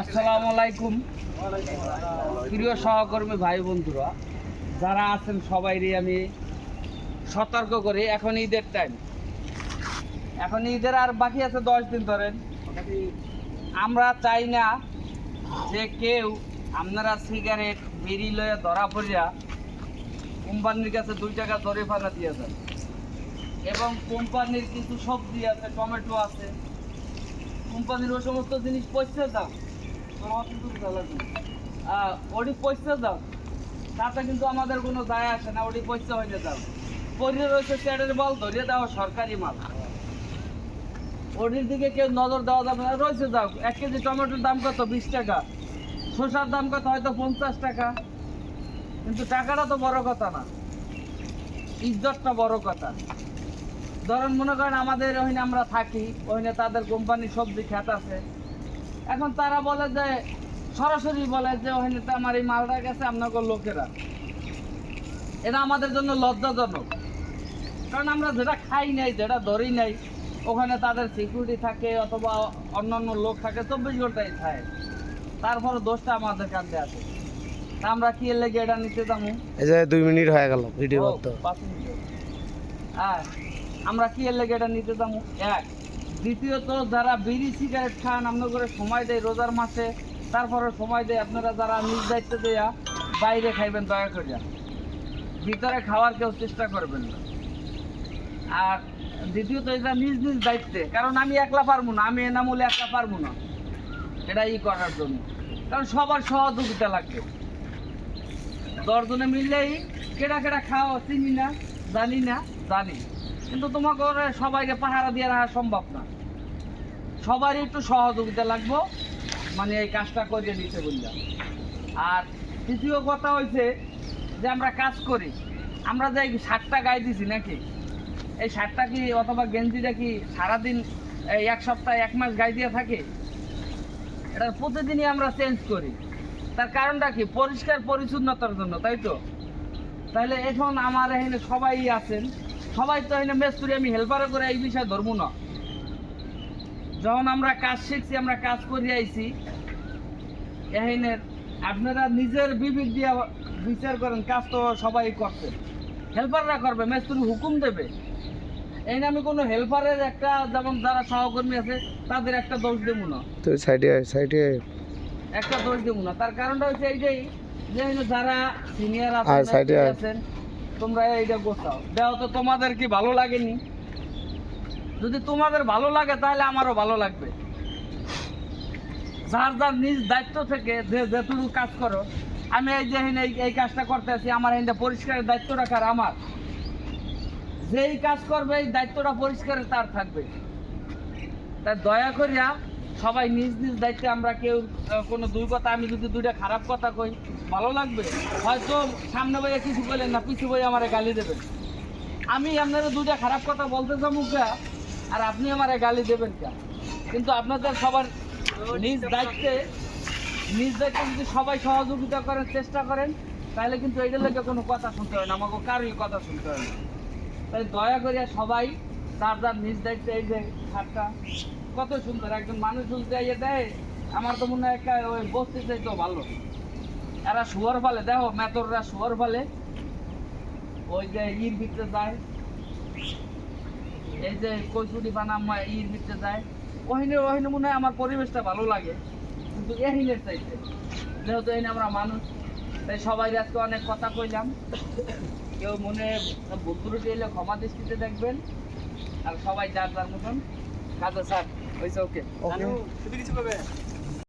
আসসালামু আলাইকুম। প্রিয় সহকর্মী ভাই বন্ধুরা, যারা আছেন সবাইরই আমি সতর্ক করি, এখন ঈদের টাইম এখন ঈদের আর বাকি আছে দশ দিন ধরেন। আমরা চাই না যে কেউ আপনারা সিগারেট বিড়ি লয়ে ধরা পড়িয়া কোম্পানির কাছে দুই টাকা জরিমানা দিয়ে দেন। এবং কোম্পানির কিছু সবজি আছে, টমেটো আছে। কোম্পানির ওই সমস্ত জিনিস পয়সা দাও। আহ, ওটি পয়সা দাও। তাতে কিন্তু আমাদের কোনো দায় আসে না ওটি পয়সা হয়ে দাও। পরে রয়েছে স্যারের বল ধরিয়ে দাও সরকারি মাল। ওটির দিকে কেউ নজর দেওয়া যাবে না। রয়েছে দাও এক কেজি টমেটোর দাম কত? বিশ টাকা। শসার দাম কত? হয়তো পঞ্চাশ টাকা। কিন্তু টাকাটা তো বড় কথা না। ইজ্জতটা বড় কথা। ধরেন মনে করেন আমাদের ওখানে আমরা থাকি ওখানে তাদের কোম্পানির সবজি খেত আছে। এখন তারা বলে যে সরাসরি বলে যে ওখানে তো আমার এই মালটা গেছে আপনাকে লোকেরা। এটা আমাদের জন্য লজ্জাজনক। কারণ আমরা যেটা খাই নাই যেটা ধরি নাই ওখানে তাদের সিকিউরিটি থাকে অথবা অন্যান্য লোক থাকে চব্বিশ ঘন্টাই থাকে তারপরে দোষটা আমাদের কাছে আছে। তা আমরা কি এর লেগে এটা নিতে যাব? এই যে দুই মিনিট হয়ে গেল ভিডিও করতে। হ্যাঁ আমরা কি এর লেগে এটা নিতে যাব? এক। দ্বিতীয়ত, যারা বিড়ি, সিগারেট খান আপনার করে সময় দেয় রোজার মাসে, তারপরে সময় দেয় আপনারা যারা নিজ দায়িত্ব দেয়া, বাইরে খাইবেন, দয়া করে ভিতরে খাওয়ার কেউ চেষ্টা করবেন না। আর দ্বিতীয়ত, এটা নিজ নিজ দায়িত্বে। কারণ আমি একলা পারব না, আমি এনামূলে একলা পারব না। এটা ই করার জন্য। কারণ সবার সহযোগিতা লাগবে দশজনে মিললেই কেটা কেটা খাওয়া, চিনি না, জানি না, জানি। কিন্তু তোমাকে সবাইকে পাহারা দিয়ে রাখা সম্ভব না। সবারই একটু সহযোগিতা লাগবো। মানে এই কাজটা করিয়ে দিতে বললাম। আর তৃতীয় কথা হয়েছে যে আমরা কাজ করি। আমরা যে শার্টটা গায়ে দিছি নাকি? এই শার্টটা কি অথবা গেঞ্জিটা কি সারাদিন, এই এক সপ্তাহ এক মাস গায়ে দিয়ে থাকে? এটা প্রতিদিনই আমরা চেঞ্জ করি। তার কারণটা কি? পরিষ্কার পরিচ্ছন্নতার জন্য, তাই তো? তাহলে এখন আমার এখানে সবাই আছেন। সবাই তো এখানে মেস্তুরি আমি হেল্পারে করে এই বিষয়ে ধরবো না। যখন আমরা কাজ শিখছি আমরা কাজ করে আইছি এখানে আপনারা নিজের বিবেক দিয়ে বিচার করেন কাজ তো সবাই করছে। হেল্পাররা করবে মেস্তুরি হুকুম দেবে। এই আমি কোনো হেল্পারের একটা যেমন যারা সহকর্মী আছে তাদের একটা দোষ দেবো না। তো সাইডে সাইডে একটা দোষ দেবো না। তার কারণটা হচ্ছে এইটাই যে যারা সিনিয়র আছেন তোমরা এইটা গোছাও। দেও তো তোমাদের কি ভালো লাগেনি? যদি তোমাদের ভালো লাগে, তাহলে আমারও ভালো লাগবে। যার যার নিজ দায়িত্ব থেকে যে যেটুকু কাজ করো, আমি এই যে এই- কাজটা করতে আছি, আমার এখানে পরিষ্কারের দায়িত্ব রাখার আমার। যেই কাজ করবে, এই দায়িত্বটা পরিষ্কারের তার থাকবে। তাই দয়া করিয়া সবাই নিজ নিজ দায়িত্বে আমরা কেউ কোনো দুই কথা, আমি যদি দুইটা খারাপ কথা কই, ভালো লাগবে? হয়তো সামনে বইয়ে কিছু বলেন না, পিছু বই আমার গালি দেবেন। আমি আপনারা দুইটা খারাপ কথা বলতে কা আর আপনি আমার গালি দেবেন কা কিন্তু আপনাদের সবার নিজ দায়িত্বে নিজ দায়িত্বে যদি সবাই সহযোগিতা করেন চেষ্টা করেন, তাহলে কিন্তু এইটার লেগে কোনো কথা শুনতে হয় না, আমাকে কারোই কথা শুনতে হয় না। তাই দয়া করে সবাই তার তার নিজ দায়িত্বে এই যে হাটটা কত সুন্দর, একজন মানুষ শুনতে ইয়ে দেয়, আমার তো মনে হয় ওই বস্তি তো ভালো। এরা শুয়ার ফলে, দেখো মেতররা শুয়ার ফলে, ওই যে ইর ভিতরে যায়, এই যে কচুরি বানাম ইর ভিতরে যায়। ওহিনে ওহিনে মনে হয় আমার পরিবেশটা ভালো লাগে, কিন্তু এহিনের চাইতে, যেহেতু এখানে আমরা মানুষ, তাই সবাই আজকে অনেক কথা কইলাম। কেউ মনে ভুল এলে ক্ষমা দৃষ্টিতে দেখবেন, আর সবাই যার যার মতন। কাজে স্যার। হয়েছে ওকে। ওকে তুমি কিছু করবে